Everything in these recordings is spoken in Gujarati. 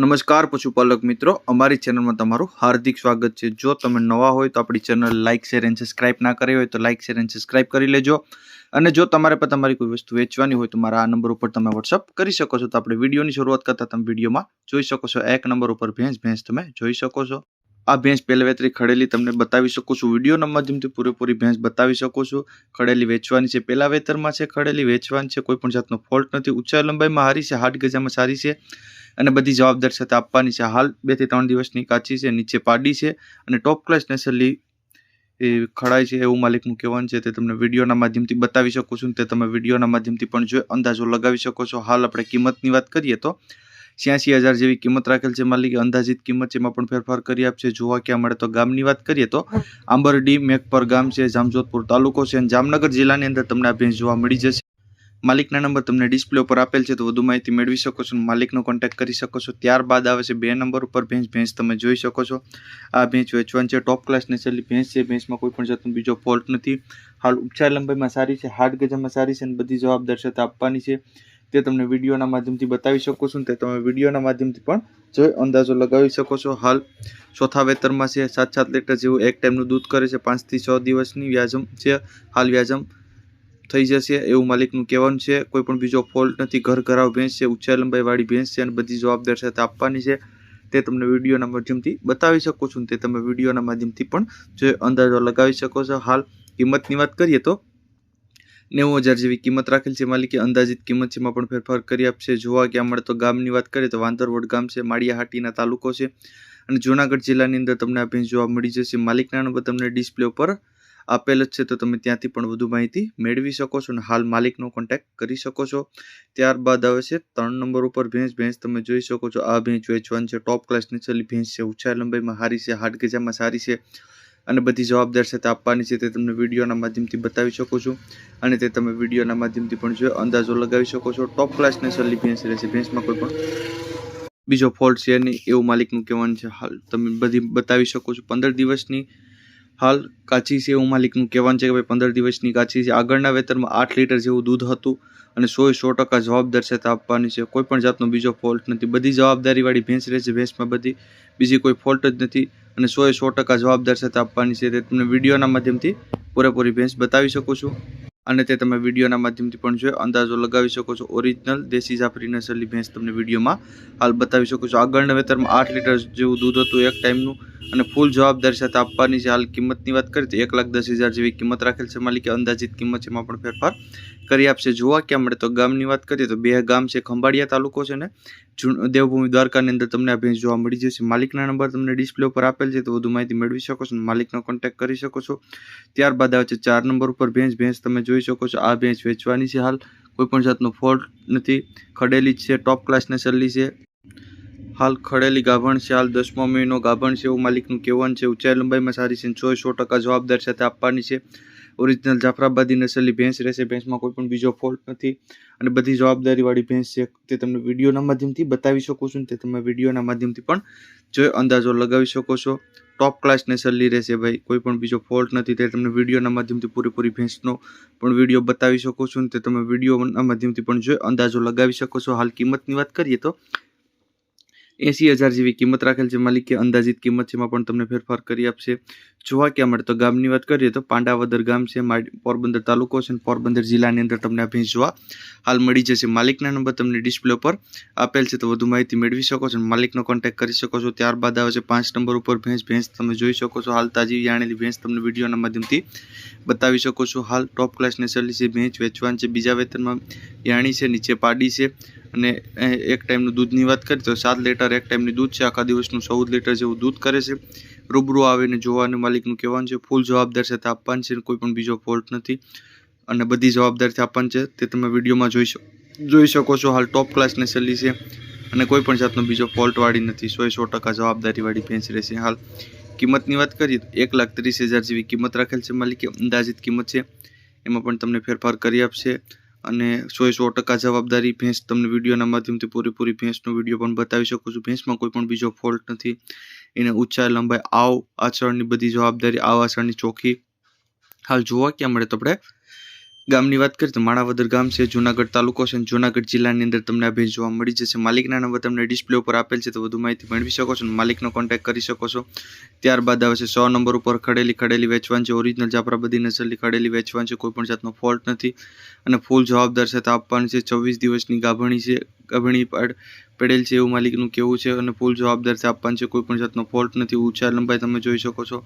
નમસ્કાર, પશુપાલક મિત્રો. અમારી ચેનલમાં તમારું હાર્દિક સ્વાગત છે. જો તમે નવા હોય તો આપણી channel like share and subscribe ના કરી હોય તો લાઇક શેર એન્ડ સબસ્ક્રાઇબ કરી લેજો. અને જો તમારે પણ તમારી કોઈ વસ્તુ વેચવાની હોય તો મારા આ નંબર ઉપર તમે વોટ્સઅપ કરી શકો છો. તો આપણે વિડીયોની શરૂઆત કરતા તમે વિડીયોમાં જોઈ શકો છો. એક નંબર ઉપર ભેંસ ભેંસ તમે જોઈ શકો છો. આ ભેંસ પહેલવેતરી ખડેલી તમને બતાવી શકું છું. વિડીયોના માધ્યમથી પૂરેપૂરી ભેંસ બતાવી શકું છું. ખડેલી વેચવાની છે. પહેલા વેતરમાં છે, ખડેલી વેચવાની છે. કોઈ પણ જાતનો ફોલ્ટ નથી. ઊંચાઈ લંબાઈમાં હારી છે હાટ ગજામાં સારી છે. અને બધી જવાબદાર સાથે આપવાની છે. હાલ બેથી ત્રણ દિવસની કાચી છે, નીચે પાડી છે અને ટોપ ક્લાસ નેસરલી એ ખડાય છે એવું માલિકનું કહેવાનું છે. તે તમને વિડીયોના માધ્યમથી બતાવી શકું છું. તે તમે વિડીયોના માધ્યમથી પણ જોઈ અંદાજો લગાવી શકો છો. હાલ આપણે કિંમતની વાત કરીએ તો છ્યાસી હજાર જેવી કિંમત રાખેલ છે માલિકે. અંદાજિત કિંમત છે એમાં પણ ફેરફાર કરી આપશે. જોવા ક્યાં મળે તો ગામની વાત કરીએ તો આંબરડી મેઘપર ગામ છે, જામજોધપુર તાલુકો છે અને જામનગર જિલ્લાની અંદર તમને આ ભેંસ જોવા મળી જશે. માલિકના નંબર તમને ડિસ્પ્લે ઉપર આપેલ છે, તો વધુ માહિતી મેળવી શકો છો માલિકનો કોન્ટેક્ટ કરી શકો છો. ત્યારબાદ આવે છે, બે નંબર ઉપર ભેંસ. ભેંસ તમે જોઈ શકો છો. આ ભેંસ વેચવાની છે ટોપ ક્લાસ નેચરલી ભેંસ છે. ભેંસમાં કોઈ પણ જાતનો બીજો ફોલ્ટ નથી. હાલ ઉપચાર લંબાઈમાં સારી છે હાથ ગજામાં સારી છે અને બધી જવાબદારશતા આપવાની છે. તે તમને વિડીયોના માધ્યમથી બતાવી શકો છો તે તમે વિડીયોના માધ્યમથી પણ જોઈ, અંદાજો લગાવી શકો છો. હાલ ચોથા વેતરમાં છે, સાત સાત લીટર જેવું એક ટાઈમનું દૂધ કરે છે, પાંચથી છ દિવસની વ્યાજમ છે. હાલ વ્યાજમ થઈ જશે એવું માલિકનું કહેવાનું છે. કોઈ પણ બીજો ફોલ્ટ નથી. ઘર ઘરાવ ભેંસ છે ઊંચા લંબાઈવાળી ભેંસ છે અને બધી જવાબદાર સાથે આપવાની છે. તે તમને વિડીયોના માધ્યમથી બતાવી શકો છો તે તમે વિડીયોના માધ્યમથી પણ જો અંદાજો લગાવી શકો છો. હાલ કિંમતની વાત કરીએ તો નેવું હજાર જેવી કિંમત રાખેલ છે માલિકે. અંદાજિત કિંમત છે એમાં પણ ફેરફાર કરી આપશે. જોવા ક્યાં મળે તો ગામની વાત કરીએ તો વાંદરવડ ગામ છે, માળિયાહાટીના તાલુકો છે. અને જૂનાગઢ જિલ્લાની અંદર તમને આ ભેંસ જોવા મળી જશે. માલિકના નંબર તમને ડિસ્પ્લે ઉપર આપેલ જ છે, તો તમે ત્યાંથી પણ વધુ માહિતી મેળવી શકો છો અને હાલ માલિકનો કોન્ટેક્ટ કરી શકો છો. ત્યારબાદ આવે છે, ત્રણ નંબર ઉપર ભેંસ. ભેંસ તમે જોઈ શકો છો, આ ભેંસ વેચવાની છે ટોપ ક્લાસ ચલી ભેંસ છે, ઊંચાઈ લંબાઈમાં સારી છે, હાડ ગજામાં સારી છે અને બધી જવાબદાર સાથે આપવાની છે, તે તમને વિડીયોના માધ્યમથી બતાવી શકો છો અને તે તમે વિડીયોના માધ્યમથી પણ જો અંદાજો લગાવી શકો છો. ટોપ ક્લાસની સલ્લી ભેંસ રહેશે ભેંસમાં કોઈ પણ બીજો ફોલ્ટ છે નહીં, એવું માલિકનું કહેવાનું છે. હાલ તમે બધી બતાવી શકો છો. પંદર દિવસની હાલ કાચી એવું માલિકનું કહેવાનું છે કે ભાઈ પંદર દિવસની કાચી છે. આગળના વેતરમાં આઠ લીટર જેવું દૂધ હતું અને સો સો ટકા જવાબદાર છે આપવાની છે. કોઈ પણ જાતનો બીજો ફોલ્ટ નથી. બધી જવાબદારીવાળી ભેંસ રહેશે ભેંસમાં બધી. બીજી કોઈ ફોલ્ટ જ નથી અને સો એ સો ટકા જવાબદાર સાથે આપવાની છે. તે તમને વિડીયોના માધ્યમથી પૂરેપૂરી ભેંસ બતાવી શકું છું. અને તે તમે વિડીયોના માધ્યમથી પણ જોઈ અંદાજો લગાવી શકો છો ઓરિજિનલ દેશી જાફરી નસલની ભેંસ તમને વિડીયોમાં હાલ બતાવી શકો છો. આગળના વેતરમાં આઠ લીટર જેવું દૂધ હતું એક ટાઈમનું અને ફૂલ જવાબદારી સાથે આપવાની છે. હાલ કિંમતની વાત કરીએ તો એક લાખ દસ હજાર જેવી કિંમત રાખેલ છે. માલિકે અંદાજિત કિંમત છે એમાં પણ ફેરફાર કરી આપશે. જોવા ક્યાં મળે તો ગામની વાત કરીએ તો બે ગામ છે. ખંભાળિયા તાલુકો છે ને દેવભૂમિ દ્વારકાની અંદર તમને આ ભેંસ જોવા મળી જશે. માલિકના નંબર તમને ડિસ્પ્લે ઉપર આપેલ છે તો વધુ માહિતી મેળવી શકો છો માલિકનો કોન્ટેક્ટ કરી શકો છો. ત્યારબાદ આવે છે ચાર નંબર ઉપર ભેંસ. ભેંસ તમે જોઈ શકો છો. આ ભેંસ વેચવાની છે હાલ. કોઈપણ જાતનો ફોલ્ટ નથી. ખડેલી છે. ટોપ ક્લાસની સલ્લી છે. હાલ ખડેલી ગાભણ છે. હાલ દસમો મહિનો ગાભણ છે એવું માલિકનું કહેવાનું છે. ઊંચાઈ લંબાઈમાં સારી છે સો સો ટકા જવાબદાર સાથે આપવાની છે. ઓરિજિનલ જાફરાબાદી નસલની ભેંસ રહેશે. ભેંસમાં કોઈ પણ બીજો ફોલ્ટ નથી. અને બધી જવાબદારીવાળી ભેંસ છે તે તમને વિડીયોના માધ્યમથી બતાવી શકો છો તે તમે વિડીયોના માધ્યમથી પણ જોઈ અંદાજો લગાવી શકો છો. ટોપ ક્લાસને નસલની રહેશે ભાઈ. કોઈ પણ બીજો ફોલ્ટ નથી, તે તમને વિડીયોના માધ્યમથી પૂરેપૂરી ભેંસનો પણ વીડિયો બતાવી શકો છો ને તે તમે વિડીયોના માધ્યમથી પણ જોઈ અંદાજો લગાવી શકો છો. હાલ કિંમતની વાત કરીએ તો એંસી હજાર જેવી કિંમત રાખેલ છે. માલિકે અંદાજિત કિંમત છે એમાં પણ તમને ફેરફાર કરી આપશે. જોવા ક્યાં મળે તો ગામની વાત કરીએ તો પાંડાવદર ગામ છે પોરબંદર તાલુકો છે અને પોરબંદર જિલ્લાની અંદર તમને આ ભેંસ જોવા હાલ મળી જશે. માલિકના નંબર તમને ડિસ્પ્લે પર આપેલ છે તો વધુ માહિતી મેળવી શકો છો માલિકનો કોન્ટેક્ટ કરી શકો છો. ત્યારબાદ આવે છે પાંચ નંબર ઉપર ભેંસ. ભેંસ તમે જોઈ શકો છો. હાલ તાજી જાણેલી ભેંસ તમને વિડીયોના માધ્યમથી બતાવી શકો છો. હાલ ટોપ ક્લાસ નેસરલી છે. ભેંસ વેચવાની છે. બીજા વેતનમાં યાણી છે, નીચે પાડી છે. અને એક ટાઈમનું દૂધની વાત કરીએ તો સાત લીટર એક ટાઈમની દૂધ છે. આખા દિવસનું ચૌદ લીટર જેવું દૂધ કરે છે. રૂબરૂ આવીને જોવાનું માલિકનું કહેવાનું છે, ફૂલ જવાબદાર છે. તે આપવાનું છે કોઈ પણ બીજો ફોલ્ટ નથી. અને બધી જવાબદારીથી આપવાની છે. તે તમે વિડીયોમાં જોઈ જોઈ શકો છો. હાલ ટોપ ક્લાસને સલ્લી છે અને કોઈ પણ જાતનો બીજો ફોલ્ટવાળી નથી. સો સો ટકા જવાબદારીવાળી ભેંસ રહેશે. હાલ કિંમતની વાત કરીએ તો એક લાખ ત્રીસ હજાર જેવી કિંમત રાખેલ છે માલિકે. અંદાજિત કિંમત છે. એમાં પણ તમને ફેરફાર કરી આપશે. અને સો સો ટકા જવાબદારી ભેંસ તમને વિડીયોના માધ્યમથી પૂરેપૂરી ભેંસનો વીડિયો પણ બતાવી શકું છું. ભેંસમાં કોઈ પણ બીજો ફોલ્ટ નથી. એને ઊંચા લંબાઈ, આવ આચરણની બધી જવાબદારી, આવ આચરણની ચોખ્ખી. હાલ જોવા ક્યાં મળે તો આપણે ગામની વાત કરીએ તો માણાવદર ગામ છે, જુનાગઢ તાલુકો છે અને જુનાગઢ જિલ્લાની અંદર તમને આ ભેજ જોવા મળી જશે. માલિકના નંબર તમને ડિસ્પ્લે ઉપર આપેલ છે, તો વધુ માહિતી મેળવી શકો છો માલિકનો કોન્ટેક્ટ કરી શકો છો. ત્યારબાદ આવે છે, સો નંબર ઉપર ખડેલી ખડેલી વેચવાન છે ઓરિજિનલ જાફરાબાદી નસલની ખડેલી વેચવાન છે, કોઈ પણ જાતનો ફોલ્ટ નથી. અને ફૂલ જવાબદાર તો આપવાની છે ચોવીસ દિવસની ગાભણી છે, ગાભણી પાડ પડેલ છે એવું માલિકનું કેવું છે અને ફૂલ જવાબદાર છે, આપવાનું છે કોઈપણ જાતનો ફોલ્ટ નથી. ઊંચા લંબાઈ તમે જોઈ શકો છો.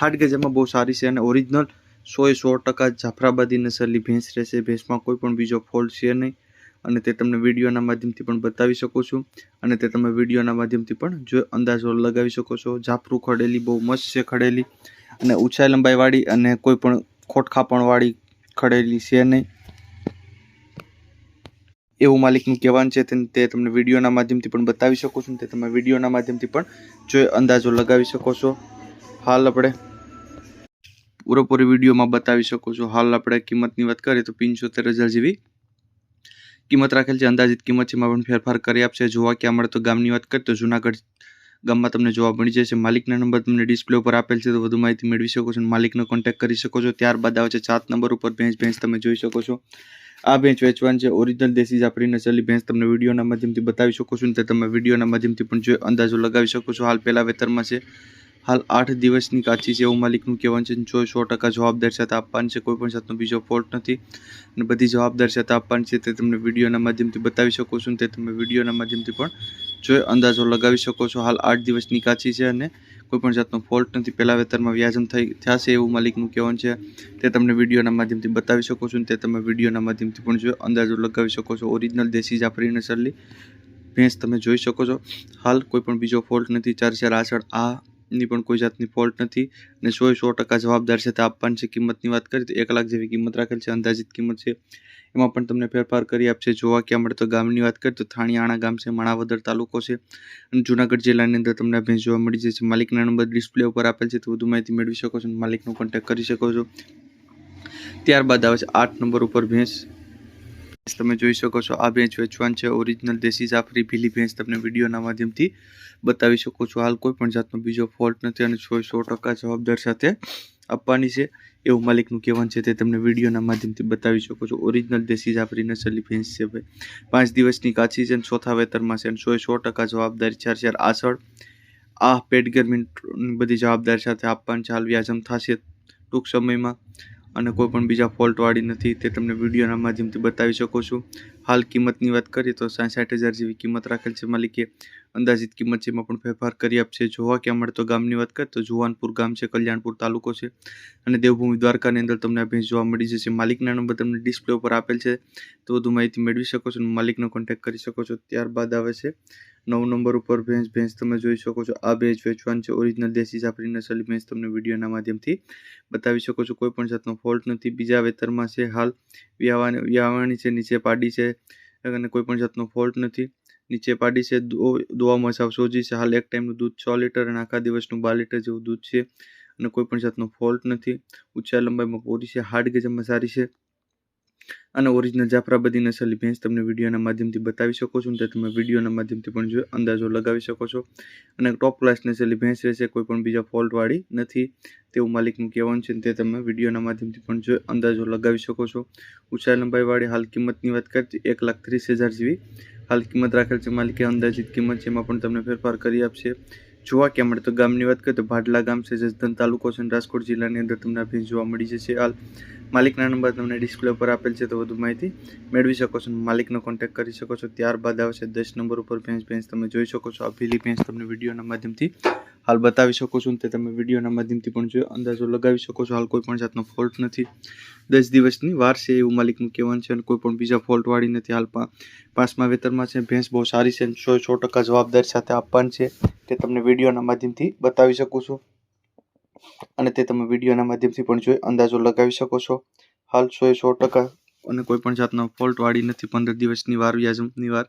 હાટ ગજામાં બહુ સારી છે અને ઓરિજિનલ સો એ સો ટકા જાફરાબાદી નસલની ભેંસ રહેશે. ભેંસમાં કોઈ પણ બીજો ફોલ્ટ છે નહીં. અને તે તમને વિડીયોના માધ્યમથી પણ બતાવી શકું છું. અને તે તમે વિડીયોના માધ્યમથી પણ જો અંદાજો લગાવી શકો છો. જાફરું ખડેલી બહુ મસ્ત છે ખડેલી. અને ઊંચાઈ લંબાઈવાળી અને કોઈ પણ ખોટખાપણવાળી ખડેલી છે નહીં. એવું માલિકનું કહેવાનું છે તે તમને વિડીયોના માધ્યમથી પણ બતાવી શકો છો. તે તમે વિડીયોના માધ્યમથી પણ જો અંદાજો લગાવી શકો છો. હાલ આપણે પૂરેપૂરી વિડીયોમાં બતાવી શકો છો. હાલ આપણે કિંમતની વાત કરીએ તો પંચોતેર હજાર જેવી કિંમત રાખેલ છે. અંદાજિત કિંમત છે, એમાં પણ ફેરફાર કરી આપશે. જોવા ક્યાં મળે તો ગામની વાત કરીએ તો જુનાગઢ ગામમાં તમને જોવા મળી જશે. માલિકના નંબર તમને ડિસ્પ્લે ઉપર આપેલ છે, તો વધુ માહિતી મેળવી શકો છો માલિકનો કોન્ટેક્ટ કરી શકો છો. ત્યારબાદ આવે છે સાત નંબર ઉપર ભેંસ ભેંસ તમે જોઈ શકો છો. આ ભેંસ વેચવાની છે. ઓરિજિનલ દેશી જાફરી નસલની ભેંસ તમને વિડીયોના માધ્યમથી બતાવી શકો છો ને તે તમે વિડીયોના માધ્યમથી પણ જો અંદાજો લગાવી શકો છો. હાલ પહેલા વેતરમાં છે હાલ આઠ દિવસની કાચી છે. એવું માલિકનું કહેવાનું છે. જો સો ટકા જવાબદાર સાથે આપવાનું છે. કોઈ પણ જાતનો બીજો ફોલ્ટ નથી. અને બધી જવાબદાર સાથે આપવાની છે. તે તમને વિડીયોના માધ્યમથી બતાવી શકો છો. તે તમે વિડીયોના માધ્યમથી પણ જોઈ અંદાજો લગાવી શકો છો. હાલ આઠ દિવસની કાચી છે અને કોઈ પણ જાતનો ફોલ્ટ નથી. પહેલાં વેતરમાં વ્યાજમ થઈ, થશે એવું માલિકનું કહેવાનું છે. તે તમને વિડીયોના માધ્યમથી બતાવી શકો છો. તે તમે વિડીયોના માધ્યમથી પણ જોઈ અંદાજો લગાવી શકો છો. ઓરિજિનલ દેશી જાફરી નસલની ભેંસ તમે જોઈ શકો છો. હાલ કોઈ પણ બીજો ફોલ્ટ નથી. ચાર ચાર આસળ આ ની પણ કોઈ જાતની ફોલ્ટ નથી. અને સો સો ટકા જવાબદાર છે તે આપવાની છે કિંમતની વાત કરીએ તો એક લાખ જેવી કિંમત રાખેલ છે, અંદાજિત કિંમત છે. એમાં પણ તમને ફેરફાર કરી આપશે. જોવા ક્યાં મળે તો ગામની વાત કરીએ તો થાણીયાણા ગામ છે, માણાવદર તાલુકો છે. અને જુનાગઢ જિલ્લાની અંદર તમને ભેંસ જોવા મળી જશે માલિકના નંબર ડિસ્પ્લે ઉપર આપેલ છે, તો વધુ માહિતી મેળવી શકો છો માલિકનો કોન્ટેક્ટ કરી શકો છો. ત્યારબાદ આવે છે, આઠ નંબર ઉપર ભેંસ. તમે જોઈ શકો છો, આ ભેંસ વેચવાન છે ઓરિજિનલ દેશી જાફરી ભીલી ભેંસ તમને વિડીયોના માધ્યમથી બતાવી શકો છો. હાલ કોઈ પણ જાતનો બીજો ફોલ્ટ નથી અને સો સો ટકા જવાબદાર સાથે આપવાની છે, એવું માલિકનું કહેવાનું છે તે તમને વિડીયોના માધ્યમથી બતાવી શકો છો. ઓરિજિનલ દેશી જાફરી નસલી ભેંસ છે ભાઈ. પાંચ દિવસની કાચી છે અને ચોથા વેતરમાં છે અને સો સો ટકા જવાબદારી ચાર ચાર આસળ, આ પેડગરમીન બધી જવાબદારી સાથે આપવાની છે. હાલ વ્યાજમ થશે ટૂંક સમયમાં અને કોઈ પણ બીજા ફોલ્ટવાળી નથી તે તમને વિડીયોના માધ્યમથી બતાવી શકો છો. હાલ કિંમતની વાત કરીએ તો સાઠ હજાર જેવી કિંમત રાખેલ છે માલિકે. અંદાજિત કિંમત છે એમાં પણ ફેરફાર કરી આપશે. જોવા ક્યાં મળે તો ગામની વાત કરીએ તો જુવાનપુર ગામ છે, કલ્યાણપુર તાલુકો છે અને દેવભૂમિ દ્વારકાની અંદર તમને આ ભેંસ જોવા મળી જશે. માલિકના નંબર તમને ડિસ્પ્લે ઉપર આપેલ છે. તો વધુ માહિતી મેળવી શકો છો અને માલિકનો કોન્ટેક્ટ કરી શકો છો. ત્યારબાદ આવે છે નવ નંબર ઉપર ભેંસ ભેંસ તમે જોઈ શકો છો. આ ભેંસ વેચવાની છે ઓરિજિનલ દેશી જાફરી નસલી ભેંસ તમને વિડીયોના માધ્યમથી બતાવી શકો છો. કોઈ પણ જાતનો ફોલ્ટ નથી. બીજા વેતરમાં છે હાલ. વ્યાવાની વ્યાવાની છે, નીચે પાડી છે. અને કોઈ પણ જાતનો ફોલ્ટ નથી. નીચે પાડી છે દોવા મસાવ સોજી છે. હાલ એક ટાઈમનું દૂધ છ લીટર અને આખા દિવસનું બાર લીટર જેવું દૂધ છે. અને કોઈ પણ જાતનો ફોલ્ટ નથી. ઊંચા લંબાઈમાં પૂરી છે. હાર્ડ ગેજમાં સારી છે. અને ઓરિજિનલ જાફરાબાદી નસલની ભેંસ તમને વિડીયોના માધ્યમથી બતાવી શકો છો તે તમે વિડીયોના માધ્યમથી પણ જો અંદાજો લગાવી શકો છો. અને ટોપ ક્લાસ નસલની ભેંસ રહેશે, કોઈ પણ બીજા ફોલ્ટવાળી નથી. તેવું માલિકનું કહેવાનું છે તે તમે વિડીયોના માધ્યમથી પણ જો અંદાજો લગાવી શકો છો. ઊંચા લંબાઈવાળી હાલ કિંમતની વાત કરીએ એક લાખ ત્રીસ હજાર જેવી હાલ કિંમત રાખેલ છે. માલિકે અંદાજિત કિંમત છે એમાં પણ તમને ફેરફાર કરી આપશે. જોવા ક્યાં મળે તો ગામની વાત કરીએ તો ભાડલા ગામ છે જસદન તાલુકો છે રાજકોટ જિલ્લાની અંદર તમને આ ભેંસ જોવા મળી જશે. હાલ માલિકના નંબર તમને ડિસ્પ્લે ઉપર આપેલ છે તો વધુ માહિતી મેળવી શકો છો માલિકનો કોન્ટેક્ટ કરી શકો છો. ત્યારબાદ આવશે દસ નંબર ઉપર ભેંસ ભેંસ તમે જોઈ શકો છો. આ ભીલી ભેંસ તમને વિડીયોના માધ્યમથી હાલ બતાવી શકો છો તે તમે વિડીયોના માધ્યમથી પણ જોઈ અંદાજો લગાવી શકો છો. હાલ કોઈ પણ જાતનો ફોલ્ટ નથી. દસ દિવસની વાર છે એવું માલિકનું કહેવાનું છે અને કોઈ પણ બીજા ફોલ્ટવાળી નથી. હાલ પાંચમા વેતરમાં છે ભેંસ બહુ સારી છે સો સો ટકા જવાબદારી સાથે આપવાની છે. તે તમને વિડીયોના માધ્યમથી બતાવી શકું છું. અને તે તમે વિડીયોના માધ્યમથી પણ જોઈ અંદાજો લગાવી શકો છો. હાલ સો એ સો ટકા અને કોઈ પણ જાતનો ફોલ્ટવાળી નથી. પંદર દિવસની વાર, વ્યાજની વાર.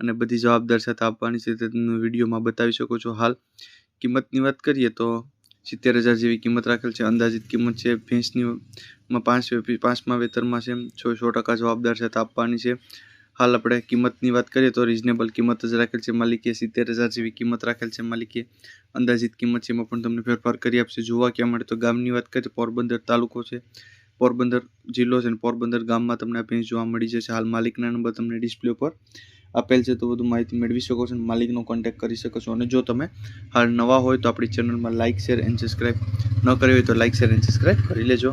અને બધી જવાબદાર સાથે આપવાની છે તે વિડીયોમાં બતાવી શકો છો. હાલ કિંમતની વાત કરીએ તો સિત્તેર હજાર જેવી કિંમત રાખેલ છે. અંદાજિત કિંમત છે ભેંસની પાંચ પાંચમા વેતરમાં છે સો સો ટકા જવાબદાર સાથે આપવાની છે. હાલ આપણે કિંમતની વાત કરીએ તો રિઝનેબલ કિંમત જ રાખેલ છે માલિકે, સિત્તેર હજાર જેવી કિંમત રાખેલ છે માલિકે. અંદાજિત કિંમત છે એમાં પણ તમને ફેરફાર કરી આપશે. જોવા ક્યાં મળે તો ગામની વાત કરીએ પોરબંદર તાલુકો છે. પોરબંદર જિલ્લો છે અને પોરબંદર ગામમાં તમને આ ભેંસ જોવા મળી જશે. હાલ માલિકના નંબર તમને ડિસ્પ્લે પર આપેલ છે. તો વધુ માહિતી મેળવી શકો છો અને માલિકનો કોન્ટેક્ટ કરી શકો છો. અને જો તમે હાલ નવા હોય તો આપણી ચેનલમાં લાઇક શેર એન્ડ સબસ્ક્રાઈબ ન કરી હોય તો લાઇક શેર એન્ડ સબસ્ક્રાઈબ કરી લેજો.